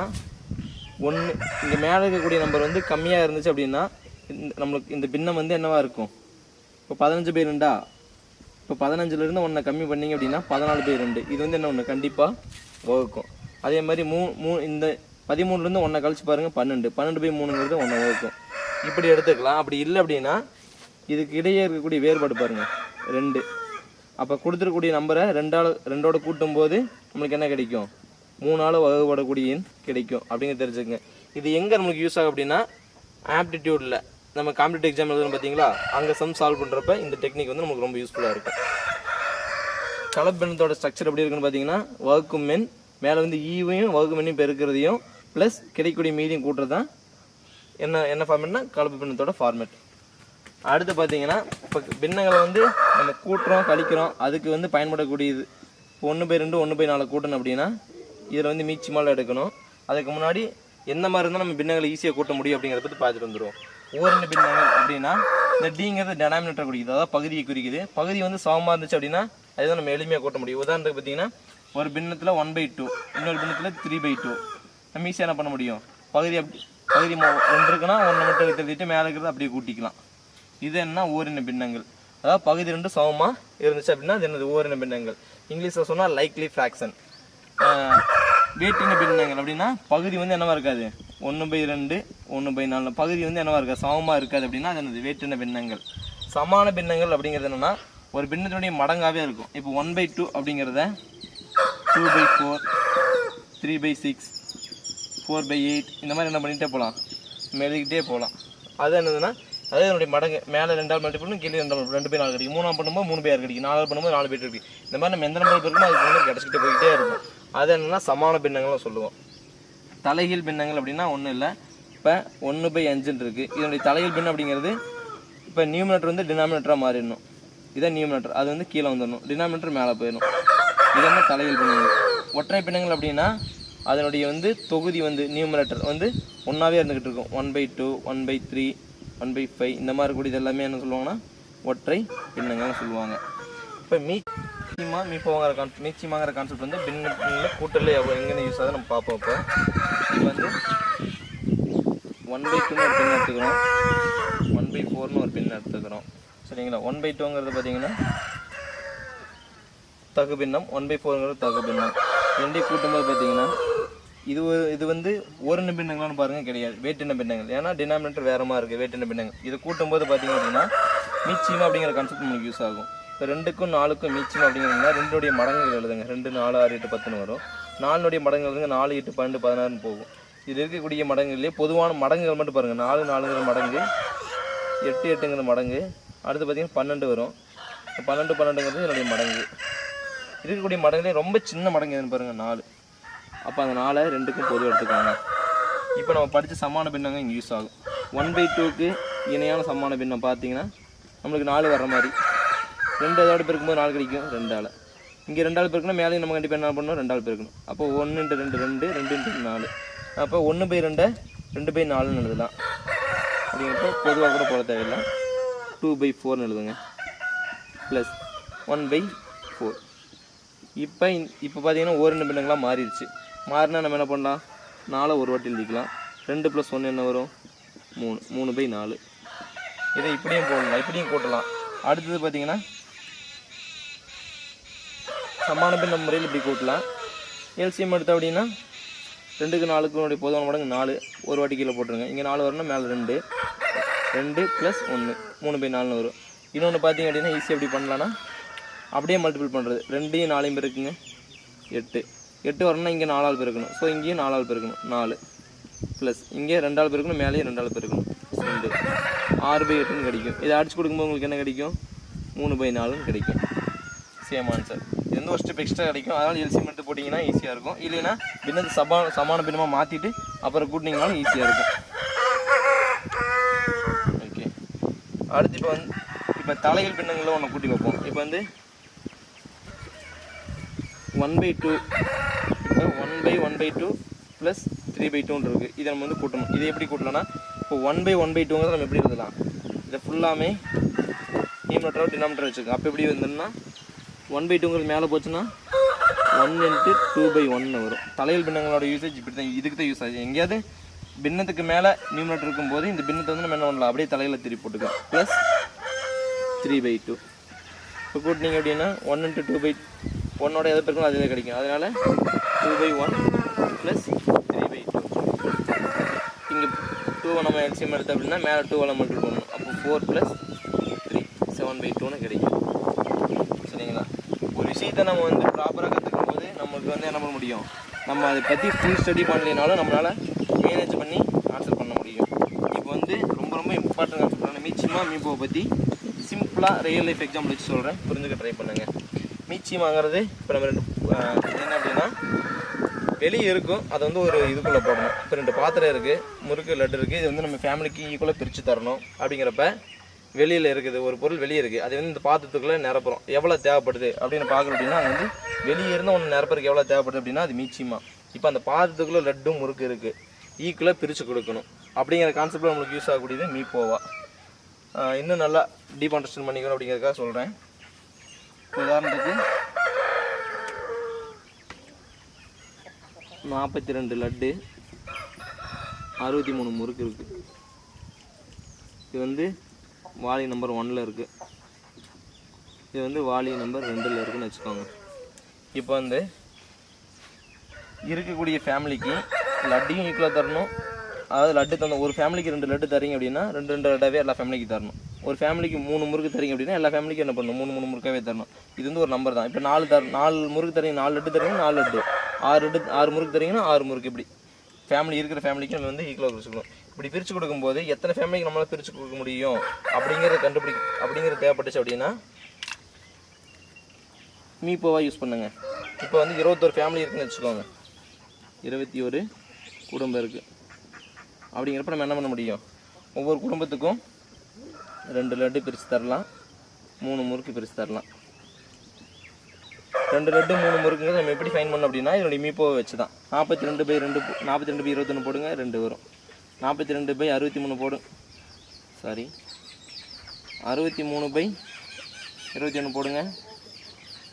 ஒன்று இங்கே மேலே இருக்கக்கூடிய நம்பர் வந்து கம்மியாக இருந்துச்சு அப்படின்னா இந்த நம்மளுக்கு இந்த பின்னம் வந்து என்னவாக இருக்கும்? இப்போ பதினஞ்சு பேர் ரெண்டா? இப்போ பதினஞ்சுலேருந்து ஒன்றை கம்மி பண்ணீங்க அப்படின்னா பதினாலு பேர் ரெண்டு. இது வந்து என்ன ஒன்று கண்டிப்பாக வகுக்கும். அதே மாதிரி மூ மூ இந்த பதிமூணுலேருந்து ஒன்றை கழிச்சு பாருங்கள் பன்னெண்டு. பன்னெண்டு பை மூணுங்கிறது ஒன்றை வகுக்கும். இப்படி எடுத்துக்கலாம். அப்படி இல்லை அப்படின்னா இதுக்கு இடையே இருக்கக்கூடிய வேறுபாடு பாருங்கள் ரெண்டு. அப்போ கொடுத்துருக்கக்கூடிய நம்பரை ரெண்டால் ரெண்டோட கூட்டும்போது நம்மளுக்கு என்ன கிடைக்கும்? மூணால் வகுபடக்கூடிய எண் கிடைக்கும். அப்படிங்கிறது தெரிஞ்சுக்கங்க. இது எங்கே நம்மளுக்கு யூஸ் ஆகும் அப்படின்னா ஆப்டிடியூடில் நம்ம காம்படிட்டிவ் எக்ஸாம் எழுதுறோம் பார்த்தீங்களா? அங்கே சம் சால்வ் பண்ணுறப்ப இந்த டெக்னிக் வந்து நமக்கு ரொம்ப யூஸ்ஃபுல்லாக இருக்கும். கலப்பெண்ணத்தோட ஸ்ட்ரக்சர் எப்படி இருக்குன்னு பார்த்தீங்கன்னா வகுக்கும் மென் மேலே வந்து ஈவையும் வகுப்பு மென்னையும் பெருக்கிறதையும் ப்ளஸ் கிடைக்கக்கூடிய மீதியும் கூட்டுறது தான். என்ன என்ன ஃபார்மேட்னா கலப்பு பின்னத்தோட ஃபார்மேட் அடுத்து பார்த்தீங்கன்னா இப்போ பின்னங்களை வந்து நம்ம கூட்டுறோம் கழிக்கிறோம். அதுக்கு வந்து பயன்படக்கூடியது இப்போ ஒன்று பை ரெண்டு ஒன்று பை நாலு கூட்டணும் அப்படின்னா இதில் வந்து மீச்சி மாலை எடுக்கணும். அதுக்கு முன்னாடி எந்த மாதிரி இருந்தால் நம்ம பின்னங்களை ஈஸியாக கூட்ட முடியும் அப்படிங்கிறத பற்றி பார்த்துட்டு வந்துடுவோம் ஓரின பின்னங்கள் அப்படின்னா இந்த டிங்கிறது டெனாமினேட்டர் குறிக்குது அதாவது பகுதியை குறிக்குது. பகுதி வந்து சமமாக இருந்துச்சு அப்படின்னா அதுதான் நம்ம எளிமையாக கூட்ட முடியும். உதாரணத்துக்கு பார்த்தீங்கன்னா ஒரு பின்னத்தில் ஒன் பை டூ இன்னொரு பின்னத்தில் த்ரீ பை டூ நம்ம ஈஸியாக என்ன பண்ண முடியும்? பகுதி அப்படி பகுதி மொ- ரெண்டு இருக்குன்னா ஒன்று மட்டும் எடுத்துட்டு மேலே இருக்கிறத அப்படியே கூட்டிக்கலாம். இது என்ன? ஓரின பின்னங்கள். அதாவது பகுதி ரெண்டு சமமாக இருந்துச்சு அப்படின்னா அது என்னது? ஓரின பின்னங்கள். இங்கிலீஷில் சொன்னால் லைக்லி ஃப்ராக்ஷன் வேட்டின பின்னங்கள் அப்படின்னா பகுதி வந்து என்னவா இருக்காது? ஒன்று பை ரெண்டு ஒன்று பை நாலு. பகுதி வந்து என்னவா இருக்காது? சமமாக இருக்காது அப்படின்னா அது என்னது? வேட்டின பின்னங்கள். சமான பின்னங்கள் அப்படிங்கிறது என்னென்னா ஒரு பின்னத்தினுடைய மடங்காவே இருக்கும். இப்போ ஒன் பை டூ அப்படிங்கிறத two by four three by six four by eight இந்த மாதிரி என்ன பண்ணிகிட்டே போகலாம் மெழுகிட்டே போகலாம் அது என்னதுன்னா அதே என்னுடைய மடங்கு. மேலே ரெண்டாள் மல்டிபிள் பண்ணணும் கீழே ரெண்டாள் ரெண்டு பேர் நாலு கிடைக்கும் மூணாம் பண்ணும்போது மூணு பேர் கிடைக்கும் நாலு பண்ணும்போது நாலு பேர் கிடைக்கும் இந்த மாதிரி நம்ம எந்த நம்பர் இருக்கணும் அதுக்கு வந்து கிடச்சிக்கிட்டே போய்கிட்டே இருக்கும். அது என்னன்னா சமான பின்னங்களும் சொல்லுவோம். தலைகீழ் பின்னங்கள் அப்படின்னா ஒன்றும் இல்லை. இப்போ ஒன்று பை அஞ்சுன்னு இருக்குது இதனுடைய தலைகீழ் பின்னம் அப்படிங்கிறது இப்போ நியூமினேட்டர் வந்து டினாமினேட்டராக மாறிடணும். இதான் நியூமினேட்டர் அது வந்து கீழே வந்துடணும். டினாமினேட்டர் மேலே போயிடணும். இது தலைகள் தலைகீழ் ஒற்றை பின்னங்கள் அப்படின்னா அதனுடைய வந்து தொகுதி வந்து நியூமரேட்டர் வந்து ஒன்றாவே இருந்துக்கிட்டு இருக்கும். One by two one by three one by five இந்த மாதிரி கூடியது எல்லாமே என்ன சொல்லுவாங்கன்னா ஒற்றை பின்னங்கள்னு சொல்லுவாங்க. இப்போ மீச்சிமா மீப்போங்கிற கான்செப்ட் மீச்சிமாங்கிற கான்செப்ட் வந்து பின்னங்களில் கூட்டல் எவ்வளோ எங்கேருந்து யூஸ் ஆகுது நம்ம பார்ப்போம் இப்போ. இது வந்து ஒன் பை டூன்னு ஒரு பின் எடுத்துக்கிறோம். ஒன் பை ஃபோர்னு ஒரு பின் எடுத்துக்கிறோம். சரிங்களா? ஒன் பை டூங்கிறது பார்த்தீங்கன்னா தகு பின்னம் ஒன் பை ஃபோருங்கிறது தகு பின்னம் ரெண்டையும் கூட்டும்போது பார்த்தீங்கன்னா இது ஒரு இது வந்து ஓரெண்ண பின்னங்களான்னு பாருங்கள் கிடையாது. வேட்டின பின்னங்கள் ஏன்னா டினாமினேட்டர் வேற மாதிரி இருக்குது வேட்டின பின்னங்கள் இது கூட்டும்போது பார்த்தீங்க அப்படின்னா மீச்சியம் அப்படிங்கிற கான்செப்ட் நமக்கு யூஸ் ஆகும். இப்போ ரெண்டுக்கும் நாலுக்கும் மீச்சியம் அப்படிங்கிறதுனா ரெண்டுடைய மடங்குகள் எழுதுங்க. ரெண்டு நாலு ஆறு எட்டு பத்துன்னு வரும். நாலுனுடைய மடங்கு எழுதுங்க நாலு எட்டு பன்னெண்டு பதினாறுன்னு போகும். இது இருக்கக்கூடிய மடங்குலேயே பொதுவான மடங்குகள் மட்டும் பாருங்கள் நாலு நாலுங்கிற மடங்கு எட்டு எட்டுங்கிற மடங்கு. அடுத்து பார்த்தீங்கன்னா பன்னெண்டு வரும். பன்னெண்டு பன்னெண்டுங்கிறது என்னுடைய மடங்கு. இருக்கக்கூடிய மடங்களே ரொம்ப சின்ன மடங்கு எதுன்னு பாருங்கள் நாலு. அப்போ அந்த நாலை ரெண்டுக்கும் பொது எடுத்துக்காங்க. இப்போ நம்ம படித்த சமான பின்னங்க இங்கே யூஸ் ஆகும். ஒன் பை டூக்கு இணையான சமான பின்னம் பார்த்தீங்கன்னா நம்மளுக்கு நாலு வர்ற மாதிரி. ரெண்டு இதோட பெருக்கும்போது நாலு கிடைக்கும் ரெண்டால். இங்கே ரெண்டாள் பெருக்கணும் மேலேயும் நம்ம கண்டிப்பாக என்ன பண்ணணும்? ரெண்டாள் பெருக்கணும். அப்போ ஒன்று இன்ட்டு ரெண்டு ரெண்டு ரெண்டு இன்ட்டு நாலு. அப்போ ஒன்று பை ரெண்டை ரெண்டு பை நாலுன்னு எழுதலாம். அப்படிங்கிறப்ப பொதுவாக கூட போட தேவையில்லை. டூ பை ஃபோர்னு எழுதுங்க. ப்ளஸ் ஒன் பை ஃபோர் இப்போ இப்போ பார்த்தீங்கன்னா ஒரு நிமிடங்களாக மாறிடுச்சு. மாறினா நம்ம என்ன பண்ணலாம்? நாலு ஒரு வாட்டி எழுதிக்கலாம். ரெண்டு ப்ளஸ் ஒன்று என்ன வரும்? மூணு. மூணு பை நாலு. இதை இப்படியும் போடலாம். இப்படியும் கூட்டலாம். அடுத்தது பார்த்தீங்கன்னா சமான பின்ன முறையில் இப்படி கூட்டலாம். எல்சிஎம் எடுத்த அப்படின்னா ரெண்டுக்கு நாலுக்கு பொதுவான மடங்கு நாலு. ஒரு வாட்டி கீழே போட்டுருங்க. இங்கே நாலு வரணும் மேலே ரெண்டு. ரெண்டு ப்ளஸ் ஒன்று மூணு பை நாலுன்னு வரும். இன்னொன்று பார்த்தீங்க அப்படின்னா ஈஸியாக எப்படி பண்ணலான்னா அப்படியே மல்டிபிள் பண்ணுறது ரெண்டையும் நாலையும் பேருக்குங்க. எட்டு. எட்டு வரணும்னா இங்கே நாலாள் பெருக்கணும். ஸோ இங்கேயும் நாலாள் பெருக்கணும். நாலு. ப்ளஸ் இங்கே ரெண்டாள் பெருக்கணும் மேலேயும் ரெண்டாள் பெருக்கணும். ரெண்டு. ஆறு பை எட்டுன்னு கிடைக்கும். இதை அடிச்சு கொடுக்கும்போது உங்களுக்கு என்ன கிடைக்கும்? மூணு பை நாலுன்னு கிடைக்கும். சேம் ஆன்சர் இது வந்து ஒரு ஸ்டெப் எக்ஸ்ட்ரா கிடைக்கும். அதனால் எல்சி எடுத்து போட்டிங்கன்னா ஈஸியாக இருக்கும். இல்லைன்னா பின்னது சபா சமான பின்னமாக மாற்றிட்டு அப்புறம் கூட்டினீங்கனாலும் ஈஸியாக இருக்கும். ஓகே அடுத்து இப்போ வந்து இப்போ தலைகள் பின்னங்களில் ஒன்று கூட்டி வைப்போம். இப்போ வந்து one by two one by one by two plus three by டூன்னு இருக்குது இதை நம்ம வந்து கூட்டணும். இதை எப்படி கூட்டலாம்னா இப்போ ஒன் பை ஒன் பை டூங்கிறத நம்ம எப்படி எழுதலாம்? இதை ஃபுல்லாமே நியூமினேட்டராக டினாமினேட்டர் வச்சுருக்கோம். அப்போ எப்படி வந்தோம்னா ஒன் பை டூங்கிறது மேலே போச்சுன்னா ஒன் இன்ட்டு டூ பை ஒன்று வரும். தலையில் பின்னங்களோட யூசேஜ் இப்படி தான் இதுக்கு தான் யூஸ் ஆகுது. எங்கேயாவது பின்னத்துக்கு மேலே நியூமினேட்டர் இருக்கும்போது இந்த பின்னத்தை வந்து நம்ம என்ன பண்ணலாம்? அப்படியே தலையில் திருப்பி போட்டுக்கலாம். ப்ளஸ் த்ரீ பை டூ இப்போ கூட்டினீங்க அப்படின்னா ஒன் இன்ட்டு டூ பை ஒன்னோட எது பெருக்கணும் அதுவே கிடைக்கும். அதனால் two by one plus three by two இங்கே டூவை நம்ம எல்சியம் எடுத்தோம் அப்படின்னா மேலே டூவால் மல்டிபிள் பண்ணணும். அப்போ four plus three seven by டூன்னு கிடைக்கும். சரிங்களா? ஒரு விஷயத்தை நம்ம வந்து ப்ராப்பராக கற்றுக்கும் போது நமக்கு வந்து என்ன பண்ண முடியும்? நம்ம அதை பற்றி ஃபுல் ஸ்டடி பண்ணலைனாலும் நம்மளால் மேனேஜ் பண்ணி ஆன்சர் பண்ண முடியும். இப்போ வந்து ரொம்ப ரொம்ப இம்பார்ட்டன்ட் ஆன்சர் பண்ணணும் மீச்சிமா மீபோவை பற்றி சிம்பிளாக ரியல் லைஃப் எக்ஸாம்பிள் வச்சு சொல்கிறேன் புரிஞ்சுக்க ட்ரை பண்ணுங்கள் மீச்சிமாங்கிறது இப்போ நம்ம ரெண்டு என்ன அப்படின்னா வெளியே இருக்கும். அதை வந்து ஒரு இதுக்குள்ளே போடணும். இப்போ ரெண்டு பாத்திரம் இருக்குது முறுக்கு லட்டு இருக்குது இது வந்து நம்ம ஃபேமிலிக்கு ஈக்குவலாக பிரித்து தரணும். அப்படிங்கிறப்ப வெளியில் இருக்குது. ஒரு பொருள் வெளியே இருக்குது அது வந்து இந்த பாத்திரத்துக்குள்ளே நிரப்புறோம். எவ்வளோ தேவைப்படுது அப்படின்னு பார்க்குறோம் அப்படின்னா அது வந்து வெளியே இருந்து ஒன்று நிரப்புறதுக்கு எவ்வளோ தேவைப்படுது அப்படின்னா அது மீச்சிமா இப்போ அந்த பாத்திரத்துக்குள்ளே லட்டும் முறுக்கு இருக்குது ஈக்குவலாக பிரித்து கொடுக்கணும். அப்படிங்கிற கான்செப்டில் நம்மளுக்கு யூஸ் ஆகக்கூடியது மீ போவா இன்னும் நல்லா டீப் அண்டர்ஸ்டாண்ட் பண்ணிக்கணும் அப்படிங்கிறதுக்காக சொல்கிறேன் உதாரணத்துக்கு நாற்பத்தி ரெண்டு லட்டு. அறுபத்தி மூணு முறுக்கு இருக்குது இது வந்து வாலி நம்பர் ஒன்னில் இருக்குது இது வந்து வாலி நம்பர் ரெண்டில் இருக்குன்னு வச்சுக்கோங்க. இப்போ வந்து இருக்கக்கூடிய ஃபேமிலிக்கு லட்டையும் ஈக்குவலாக தரணும். அதாவது லட்டு தந்த ஒரு ஃபேமிலிக்கு ரெண்டு லட்டு தரீங்க அப்படின்னா ரெண்டு ரெண்டு லட்டாவே எல்லா ஃபேமிலிக்கு தரணும். ஒரு ஃபேமிலிக்கு மூணு முறுக்கு தரீங்க அப்படின்னா எல்லா ஃபேமிலிக்கும் என்ன பண்ணணும்? மூணு மூணு முறுக்காவே தரணும். இது வந்து ஒரு நம்பர் தான். இப்போ நாலு தர நாலு முறுக்கு தரீங்க நாலு லட்டு தரீங்க நாலு லட்டு. ஆறு லட்டு ஆறு முறுக்கு தரீங்கன்னா ஆறு முறுக்கு இப்படி. ஃபேமிலி இருக்கிற ஃபேமிலிக்கு நம்ம வந்து ஈக்குவலாக பிரிச்சுக்கணும் இப்படி பிரித்து கொடுக்கும்போது எத்தனை ஃபேமிலிக்கு நம்மளால் பிரித்து கொடுக்க முடியும்? அப்படிங்கிறத கண்டுபிடி அப்படிங்கிறது தேவைப்பட்டுச்சு அப்படின்னா மீப்போவாக யூஸ் பண்ணுங்க. இப்போ வந்து இருபத்தொரு ஃபேமிலி இருக்குன்னு வச்சுக்கோங்க. இருபத்தி ஒரு குடும்பம் இருக்குது அப்படிங்கிறப்ப நம்ம என்ன பண்ண முடியும்? ஒவ்வொரு குடும்பத்துக்கும் ரெண்டு லட்டு பிரித்து தரலாம். மூணு முறுக்கு பிரித்து தரலாம். ரெண்டு லட்டு மூணு முறுக்குங்கிறது நம்ம எப்படி ஃபைன் பண்ணோம் அப்படின்னா இதனுடைய மீப்போவை வச்சு தான் நாற்பத்தி ரெண்டு பை ரெண்டு நாற்பத்தி ரெண்டு பை இருபத்தொன்று போடுங்க ரெண்டு வரும். நாற்பத்தி ரெண்டு பை அறுபத்தி மூணு போடு. சாரி அறுபத்தி மூணு பை இருபத்தி ஒன்று போடுங்க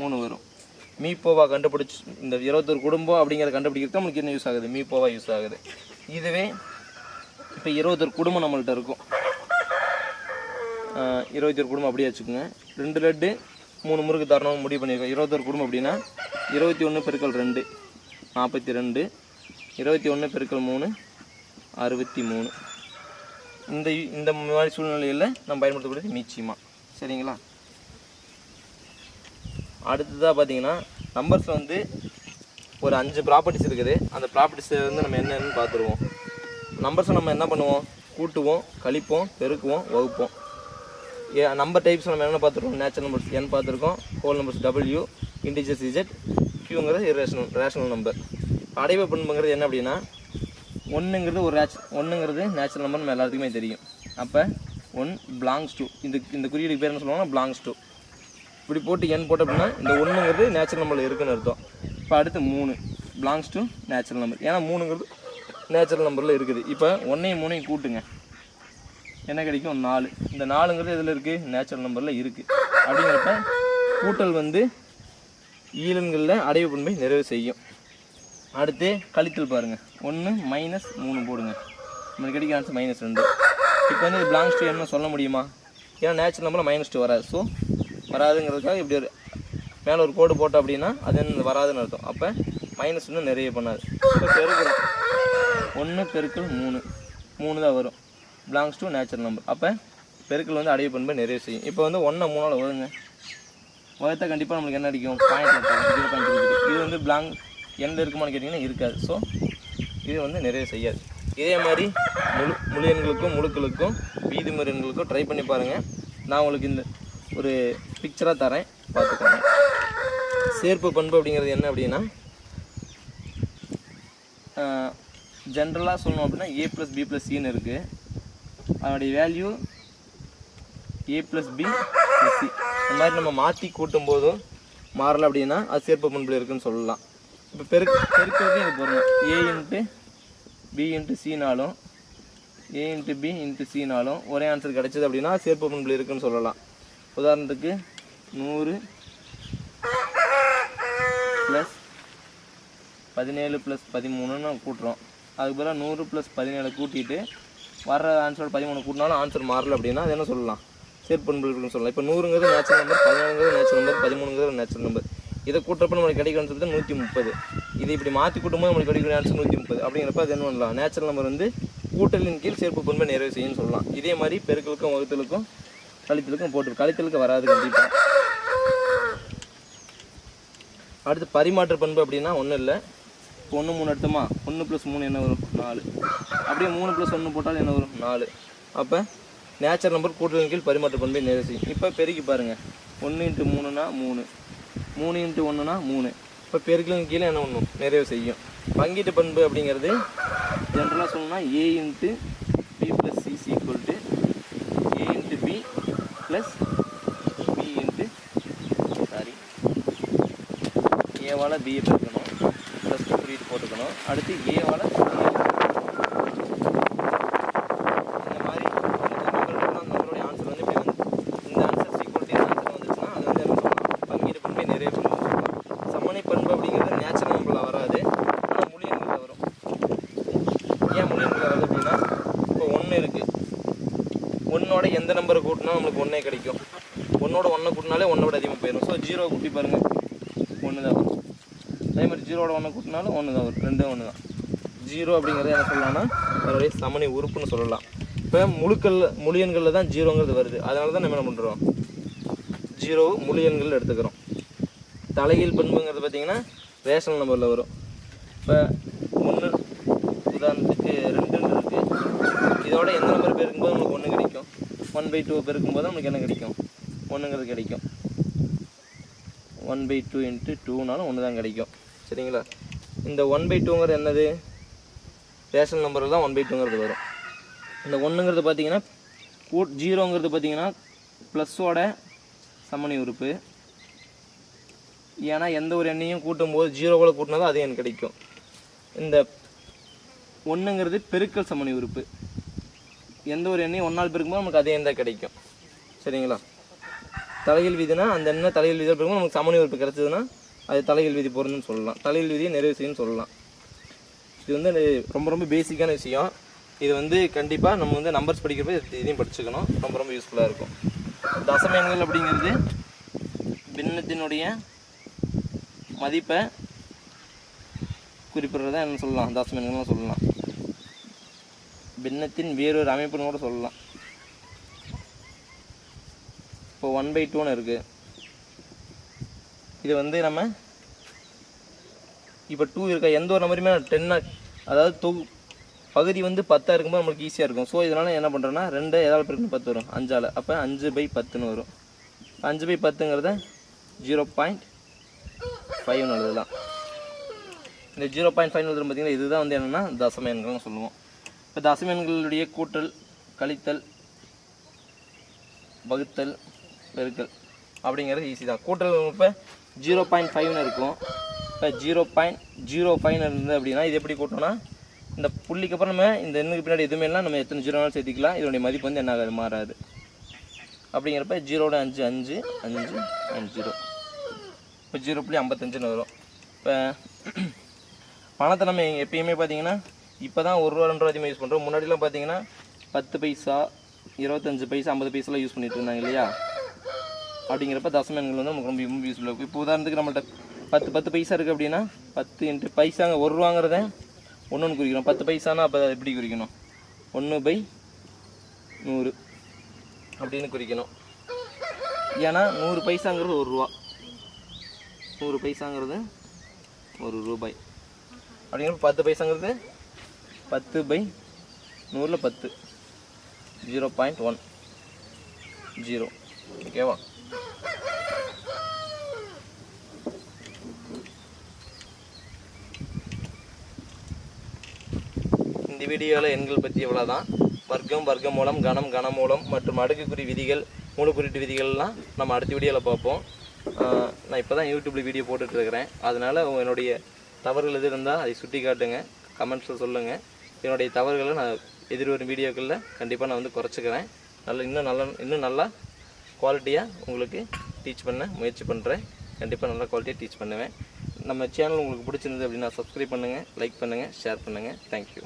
மூணு வரும். மீப்போவா கண்டுபிடிச்சி இந்த இருபத்தொரு குடும்பம் அப்படிங்கிறத கண்டுபிடிக்கிறதுக்கு நம்மளுக்கு என்ன யூஸ் ஆகுது? மீப்போவா யூஸ் ஆகுது. இதுவே இப்போ இருபத்தொரு குடும்பம் நம்மள்கிட்ட இருக்கும். இருபத்தி இருபத்தொரு குடும்பம் அப்படியே வச்சுக்கோங்க. ரெண்டு லட்டு மூணு முறுக்கு தரணும் முடிவு பண்ணியிருக்கோம். இருபத்தொரு குடும்பம் அப்படின்னா இருபத்தி ஒன்று பெருக்கல் ரெண்டு நாற்பத்தி ரெண்டு இருபத்தி ஒன்று பெருக்கல் மூணு அறுபத்தி மூணு. இந்த இந்த மாதிரி சூழ்நிலையில் நம்ம பயன்படுத்தக்கூடியது நிச்சயமாக சரிங்களா? அடுத்ததாக பார்த்தீங்கன்னா நம்பர்ஸில் வந்து ஒரு அஞ்சு ப்ராப்பர்ட்டிஸ் இருக்குது. அந்த ப்ராப்பர்ட்டிஸை வந்து நம்ம என்னென்னு பார்த்துருவோம். நம்பர்ஸை நம்ம என்ன பண்ணுவோம்? கூட்டுவோம் கழிப்போம் பெருக்குவோம் வகுப்போம். நம்பர் டைப்ஸ் நம்ம என்ன பார்த்துருக்கோம்? நேச்சுரல் நம்பர்ஸ் என் பார்த்துருக்கோம். Whole numbers W integers Z கியூங்கிறது irrational rational number அடைவு பண்புங்கிறது என்ன அப்படின்னா ஒன்றுங்கிறது ஒரு ரேச் ஒன்றுங்கிறது நேச்சுரல் நம்பர் நம்ம எல்லாத்துக்குமே தெரியும். அப்போ ஒன் பிளாங்ஸ் டூ இந்த இந்த குறியீடு பேர் என்ன சொல்லுவாங்கன்னா பிளாங்ஸ் டூ இப்படி போட்டு என் போட்ட அப்படின்னா இந்த ஒன்றுங்கிறது நேச்சுரல் நம்பரில் இருக்குன்னு அர்த்தம். இப்போ அடுத்து மூணு. பிலாங்ஸ் டு நேச்சுரல் நம்பர் ஏன்னா மூணுங்கிறது நேச்சுரல் நம்பரில் இருக்குது. இப்போ ஒன்றையும் மூணையும் கூட்டுங்க. என்ன கிடைக்கும்? நாலு. இந்த நாலுங்கிறது எதில் இருக்குது நேச்சுரல் நம்பரில் இருக்குது அப்படிங்கிறப்ப கூட்டல் வந்து ஈலன்களில் அடைவு பண்பை நிறைவு செய்யும். அடுத்து கழித்தல் பாருங்கள் ஒன்று மைனஸ் மூணு போடுங்க. நம்மளுக்கு கிடைக்க ஆன்சர் மைனஸ் ரெண்டு. இப்போ வந்து பிளாங்ஸ் டூ என்ன சொல்ல முடியுமா? ஏன்னா நேச்சுரல் நம்பரில் மைனஸ் டூ வராது. ஸோ வராதுங்கிறதுக்காக இப்படி ஒரு மேலே ஒரு கோடு போட்டோம் அப்படின்னா அது என்ன வராதுன்னு அர்த்தம். அப்போ மைனஸ் இன்னும் நிறைய பண்ணாது. இப்போ பெருக்கிறோம் ஒன்று பெருக்கள் மூணு. மூணு தான் வரும். பிலாங்ஸ் டு நேச்சுரல் நம்பர் அப்போ பெருக்கல் வந்து அடைய பண்பை நிறைய செய்யும். இப்போ வந்து ஒன்றை மூணால் வருங்க வகுத்தா கண்டிப்பாக நம்மளுக்கு என்ன அடிக்கும்? பாயிண்ட் ஜீரோ பாயிண்ட் இது வந்து பிளாங் எந்த இருக்குமான்னு கேட்டிங்கன்னா இருக்காது. ஸோ இது வந்து நிறைய செய்யாது. இதே மாதிரி முழு முழு எண்களுக்கும் முழுக்களுக்கும் வீதிமுறை எண்களுக்கும் ட்ரை பண்ணி பாருங்கள் நான் உங்களுக்கு இந்த ஒரு பிக்சராக தரேன். பார்த்துக்கோங்க. சேர்ப்பு பண்பு அப்படிங்கிறது என்ன அப்படின்னா ஜென்ரலாக சொல்லணும் அப்படின்னா ஏ ப்ளஸ் பி ப்ளஸ் சின்னு இருக்குது அதனுடைய value A plus B plus C இந்த மாதிரி நம்ம மாற்றி கூட்டும் போதும் மாறலை அப்படின்னா அது சேர்ப்பு பண்பில் இருக்குன்னு சொல்லலாம். இப்போ பெருக்கு பெருக்கிறது இது போடணும் ஏ இன்ட்டு பி இன்ட்டு சினாலும் ஏ இன்ட்டு பி இன்ட்டு சினாலும் ஒரே ஆன்சர் கிடைச்சது அப்படின்னா சேர்ப்பு பண்பில் இருக்குன்னு சொல்லலாம். உதாரணத்துக்கு நூறு ப்ளஸ் பதினேழு ப்ளஸ் பதிமூணுன்னு கூட்டுறோம். அதுக்கு பதிலாக நூறு ப்ளஸ் பதினேழு கூட்டிகிட்டு வர்ற ஆன்சர் பதிமூணு கூட்டினாலும் ஆன்சர் மாறல அப்படின்னா அது என்ன சொல்லலாம்? சேர்ப்பண்பு சொல்லலாம். இப்போ நூறுங்கிறது நேச்சுரல் நம்பர் பதினேழுங்கிறது நேச்சுரல் நம்பர் பதிமூணுங்கிறது நேச்சுரல் நம்பர் இதை கூட்டுறப்ப நம்மளுக்கு கிடைக்கிற ஆன்சர் நூற்றி முப்பது. இதை இப்படி மாற்றி கூட்டும்போது நம்மளுக்கு கிடைக்கிற ஆன்சர் நூற்றி முப்பது. அப்படிங்கிறப்ப அது என்ன பண்ணலாம்? நேச்சுரல் நம்பர் வந்து கூட்டலின் கீழ் சேர்ப்பு பண்பை நிறைவு செய்யும்னு சொல்லலாம். இதே மாதிரி பெருக்களுக்கும் வகுத்தலுக்கும் கழித்தலுக்கும் போட்டு கழித்தலுக்கு வராது கண்டிப்பாக அடுத்து பரிமாற்ற பண்பு அப்படின்னா ஒன்றும் இல்லை. இப்போ ஒன்று மூணு எடுத்தோமா? ஒன்று ப்ளஸ் மூணு என்ன வரும்? நாலு. அப்படியே மூணு ப்ளஸ் ஒன்று போட்டாலும் என்ன வரும்? நாலு. அப்போ நேச்சர் நம்பர் கூட்டுதலின் கீழ் பரிமாற்ற பண்பை நேரசி செய்யும். இப்போ பெருக்கி பாருங்கள் ஒன்று இன்ட்டு மூணுனா மூணு. மூணு இன்ட்டு ஒன்றுனா மூணு. இப்போ பெருக்கலின் கீழே என்ன பண்ணும்? நிறைவு செய்யும். பங்கீட்டு பண்பு அப்படிங்கிறது ஜென்ரலாக சொல்லணும்னா A into B plus C equal to A into B plus B into sorry ஏவால் BA பெருக்கணும். ப்ளஸ் போட்டுக்கணும். அடுத்து ஏவால் இந்த மாதிரி நம்மளுடைய ஆன்சர் வந்து இப்படி வந்து இந்த ஆன்சர் சீக்வல் ஆன்சர் வந்துச்சுன்னா அது வந்து என்ன சொல்லலாம் பங்கீடு பண்பை நிறைய பண்பு சொல்லலாம் பண்பு அப்படிங்கிறது நேச்சுரல் நம்பரில் வராது. ஆனால் முழு வரும். ஏன் முழு எண்களில் வருது அப்படின்னா இப்போ ஒன்று இருக்குது ஒன்னோட எந்த நம்பரை கூட்டினா நம்மளுக்கு ஒன்றே கிடைக்கும். ஒன்னோட ஒன்றை கூட்டினாலே ஒன்னோட அதிகமாக போயிடும் ஸோ ஜீரோ கூட்டி பாருங்கள் ஒன்று தான் வரும் அதே மாதிரி ஜீரோட ஒன்று கூட்டினாலும் ஒன்று தான் வரும் ரெண்டும் ஒன்று தான் ஜீரோ அப்படிங்கிறது என்ன சொல்லலாம்னா அதனுடைய சமணி உறுப்புன்னு சொல்லலாம். இப்போ முழுக்கல் முழியன்களில் தான் ஜீரோங்கிறது வருது. அதனால தான் நம்ம என்ன பண்ணுறோம் ஜீரோ முழியன்கள் எடுத்துக்கிறோம். தலைகீழ் பண்புங்கிறது பார்த்தீங்கன்னா ரேஷனல் நம்பரில் வரும். இப்போ ஒன்று உதாரணத்துக்கு ரெண்டுன்னு இருக்குது இதோட எந்த நம்பர் பெருக்கும்போது நமக்கு ஒன்று கிடைக்கும்? ஒன் பை டூ பெருக்கும்போது நமக்கு என்ன கிடைக்கும்? ஒன்றுங்கிறது கிடைக்கும். ஒன் பை டூ இன்ட்டு டூனாலும் ஒன்று தான் கிடைக்கும். சரிங்களா? இந்த ஒன் பை டூங்கிறது என்னது? ரேஷனல் நம்பரில் தான் ஒன் பை டூங்கிறது வரும். இந்த ஒன்றுங்கிறது பார்த்தீங்கன்னா கூ ஜீரோங்கிறது பார்த்தீங்கன்னா ப்ளஸ்ஸோட சமணி உறுப்பு. ஏன்னா எந்த ஒரு எண்ணையும் கூட்டும்போது ஜீரோவோட கூட்டினா தான் அதே எண் கிடைக்கும். இந்த ஒன்றுங்கிறது பெருக்கல் சமணி உறுப்பு. எந்த ஒரு எண்ணையும் ஒன்றால் பெருக்கும்போது நமக்கு அதே எண் தான் கிடைக்கும். சரிங்களா? தலையில் விதினா அந்த எண்ணெய் தலையில் விதி பெருக்கும்போது நமக்கு சமணி உறுப்பு கிடைச்சதுன்னா அது தலைகள் விதி பொருந்துன்னு சொல்லலாம். தலைகள் விதியை நிறைவு செய்யுன்னு சொல்லலாம். இது வந்து ரொம்ப ரொம்ப பேசிக்கான விஷயம். இது வந்து கண்டிப்பாக நம்ம வந்து நம்பர்ஸ் படிக்கிறப்ப இதையும் படிச்சுக்கணும். ரொம்ப ரொம்ப யூஸ்ஃபுல்லாக இருக்கும். தசம எண்கள் அப்படிங்கிறது பின்னத்தினுடைய மதிப்பை குறிப்பிடுறத என்ன சொல்லலாம்? தசம எண்கள்னு சொல்லலாம். பின்னத்தின் வேறொரு அமைப்புன்னு கூட சொல்லலாம். இப்போ ஒன் பை டூன்னு இருக்குது இது வந்து நம்ம இப்போ டூ இருக்க? எந்த ஒரு நம்பருமே டென்னாக அதாவது தொகு பகுதி வந்து பத்தாக இருக்கும்போது நம்மளுக்கு ஈஸியாக இருக்கும். ஸோ இதனால் என்ன பண்ணுறோன்னா ரெண்டு ஏதாவது பெருக்குன்னு பத்து வரும். அஞ்சால். அப்போ அஞ்சு பை பத்துன்னு வரும். அஞ்சு பை பத்துங்கிறத ஜீரோ பாயிண்ட் ஃபைவ்னு எழுதலாம். இந்த ஜீரோ பாயிண்ட் ஃபைவ் எழுதுறது பார்த்தீங்கன்னா இதுதான் வந்து என்னென்னா தசம எண்கள்னு சொல்லுவோம். இப்போ தசம எண்களுடைய கூட்டல் கழித்தல் வகுத்தல் பெருக்கல் அப்படிங்கிறது ஈஸி தான். கூட்டல் இப்போ ஜீரோ பாயிண்ட் ஃபைவ்னு இருக்கும். இப்போ ஜீரோ பாயிண்ட் ஜீரோ ஃபைவ்னு இருந்தது அப்படின்னா இது எப்படி கூட்டணும்னா இந்த புள்ளிக்கு அப்புறம் நம்ம இந்த எண்ணுக்கு பின்னாடி எதுவுமே இல்லை நம்ம எத்தனை ஜீரோ சேர்த்துக்கலாம் சேர்த்திக்கலாம். இதனுடைய மதிப்பு வந்து என்ன ஆகாது மாறாது. அப்படிங்கிறப்ப ஜீரோட அஞ்சு அஞ்சு அஞ்சு அஞ்சு ஜீரோ. இப்போ ஜீரோ புள்ளி ஐம்பத்தஞ்சுன்னு வரும். இப்போ பணத்தை நம்ம எப்பயுமே பார்த்தீங்கன்னா இப்போ தான் ஒரு ரூபா ரெண்டு ரூபா அதிகமாக யூஸ் பண்ணுறோம் முன்னாடிலாம் பார்த்தீங்கன்னா பத்து பைசா இருபத்தஞ்சு பைசா ஐம்பது பைசாலாம் யூஸ் பண்ணிட்டு இருந்தாங்க இல்லையா? அப்படிங்கிறப்ப தசம வந்து நமக்கு ரொம்ப ரொம்ப யூஸ்ஃபுல்லாக இருக்கும் இப்போ உதாரணத்துக்கு நம்மள்ட்ட பத்து பத்து பைசா இருக்குது அப்படின்னா பத்து இன்ட்டு பைசாங்க ஒரு ரூபாங்கிறத ஒன்று ஒன்று குறிக்கணும். பத்து பைசானா அப்போ எப்படி குறிக்கணும்? ஒன்று பை நூறு அப்படின்னு குறிக்கணும். ஏன்னா நூறு பைசாங்கிறது ஒரு ரூபா. நூறு பைசாங்கிறது ஒரு ரூபாய். அப்படிங்கிறப்ப பத்து பைசாங்கிறது பத்து பை நூறில் பத்து. ஜீரோ பாயிண்ட் ஒன் ஜீரோ ஓகேவா வீடியோவில் எண்கள் பற்றி இவ்வளோ தான் வர்க்கம் வர்க்க மூலம் கணம் கனமூலம் மற்றும் அடுக்குக்குறி விதிகள் மூலக்குறிட்டு விதிகள்லாம் நம்ம அடுத்த வீடியோவில் பார்ப்போம். நான் இப்போ தான் யூடியூப்பில் வீடியோ போட்டுட்ருக்கிறேன் அதனால் என்னுடைய தவறுகள் எது இருந்தால் அதை சுட்டி காட்டுங்க. கமெண்ட்ஸில் சொல்லுங்கள் என்னுடைய தவறுகளை நான் எதிர்வரும் வீடியோக்களில் கண்டிப்பாக நான் வந்து குறைச்சிக்கிறேன். நல்ல இன்னும் நல்ல இன்னும் நல்லா குவாலிட்டியாக உங்களுக்கு டீச் பண்ண முயற்சி பண்ணுறேன் கண்டிப்பாக நல்லா குவாலிட்டியாக டீச் பண்ணுவேன். நம்ம சேனல் உங்களுக்கு பிடிச்சிருந்தது அப்படின்னா சப்ஸ்கிரைப் பண்ணுங்கள் லைக் பண்ணுங்கள் ஷேர் பண்ணுங்கள் தேங்க்யூ